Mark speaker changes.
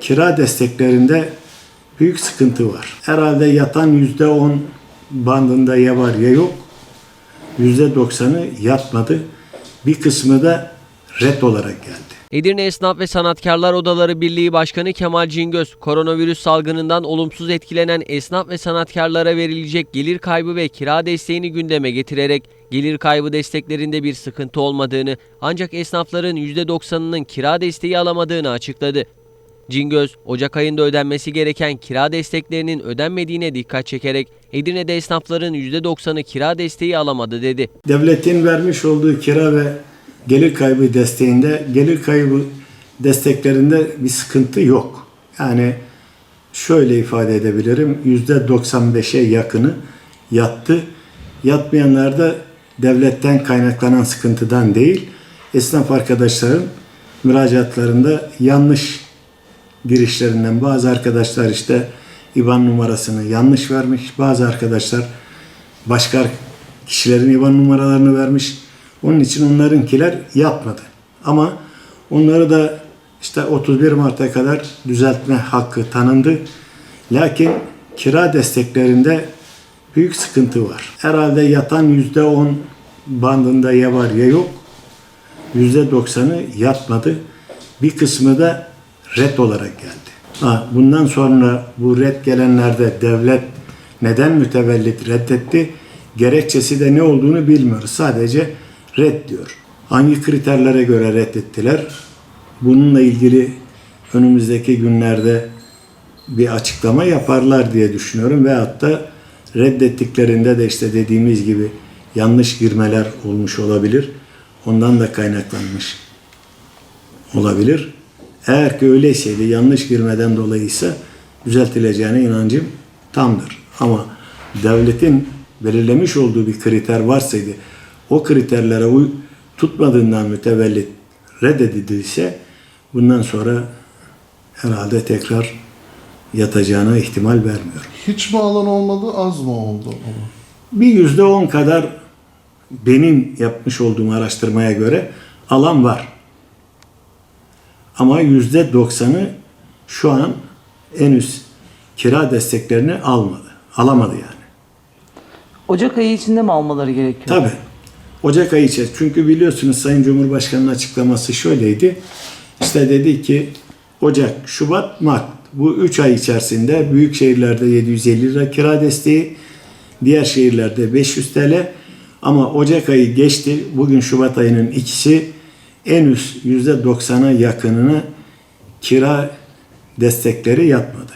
Speaker 1: Kira desteklerinde büyük sıkıntı var. Herhalde yatan yüzde on bandında ya var ya yok. Yüzde doksanı yatmadı. Bir kısmı da red olarak geldi.
Speaker 2: Edirne Esnaf ve Sanatkarlar Odaları Birliği Başkanı Kemal Cingöz, koronavirüs salgınından olumsuz etkilenen esnaf ve sanatkarlara verilecek gelir kaybı ve kira desteğini gündeme getirerek gelir kaybı desteklerinde bir sıkıntı olmadığını ancak esnafların %90'ının kira desteği alamadığını açıkladı. Cingöz, Ocak ayında ödenmesi gereken kira desteklerinin ödenmediğine dikkat çekerek Edirne'de esnafların %90'ı kira desteği alamadı dedi.
Speaker 1: Devletin vermiş olduğu kira ve gelir kaybı desteğinde, gelir kaybı desteklerinde bir sıkıntı yok. Yani şöyle ifade edebilirim, yüzde 95'e yakını yattı. Yatmayanlar da devletten kaynaklanan sıkıntıdan değil, esnaf arkadaşların müracaatlarında yanlış girişlerinden bazı arkadaşlar işte IBAN numarasını yanlış vermiş, bazı arkadaşlar başka kişilerin IBAN numaralarını vermiş. Onun için onlarınkiler yatmadı. Ama onları da işte 31 Mart'a kadar düzeltme hakkı tanındı. Lakin kira desteklerinde büyük sıkıntı var. Herhalde yatan yüzde on bandında ya var ya yok. Yüzde doksanı yatmadı. Bir kısmı da red olarak geldi. Ha, bundan sonra bu red gelenlerde devlet neden mütevellit reddetti? Gerekçesi de ne olduğunu bilmiyoruz. Sadece red diyor. Hangi kriterlere göre reddettiler? Bununla ilgili önümüzdeki günlerde bir açıklama yaparlar diye düşünüyorum. Veyahut da reddettiklerinde de işte dediğimiz gibi yanlış girmeler olmuş olabilir. Ondan da kaynaklanmış olabilir. Eğer ki öyleyse yanlış girmeden dolayıysa düzeltileceğine inancım tamdır. Ama devletin belirlemiş olduğu bir kriter varsaydı o kriterlere uy tutmadığından mütevellit reddedildiyse bundan sonra herhalde tekrar yatacağına ihtimal vermiyorum.
Speaker 3: Hiç mi alan olmadı, az mı oldu?
Speaker 1: Bir yüzde on kadar benim yapmış olduğum araştırmaya göre alan var. Ama yüzde doksanı şu an henüz kira desteklerini almadı. Alamadı yani.
Speaker 4: Ocak ayı içinde mi almaları gerekiyor?
Speaker 1: Tabii. Ocak ayı içerisinde. Çünkü biliyorsunuz Sayın Cumhurbaşkanı'nın açıklaması şöyleydi. İşte dedi ki Ocak, Şubat, Mart bu 3 ay içerisinde büyük şehirlerde 750 lira kira desteği, diğer şehirlerde 500 TL ama Ocak ayı geçti. Bugün Şubat ayının ikisi en üst %90'a yakınına kira destekleri yatmadı.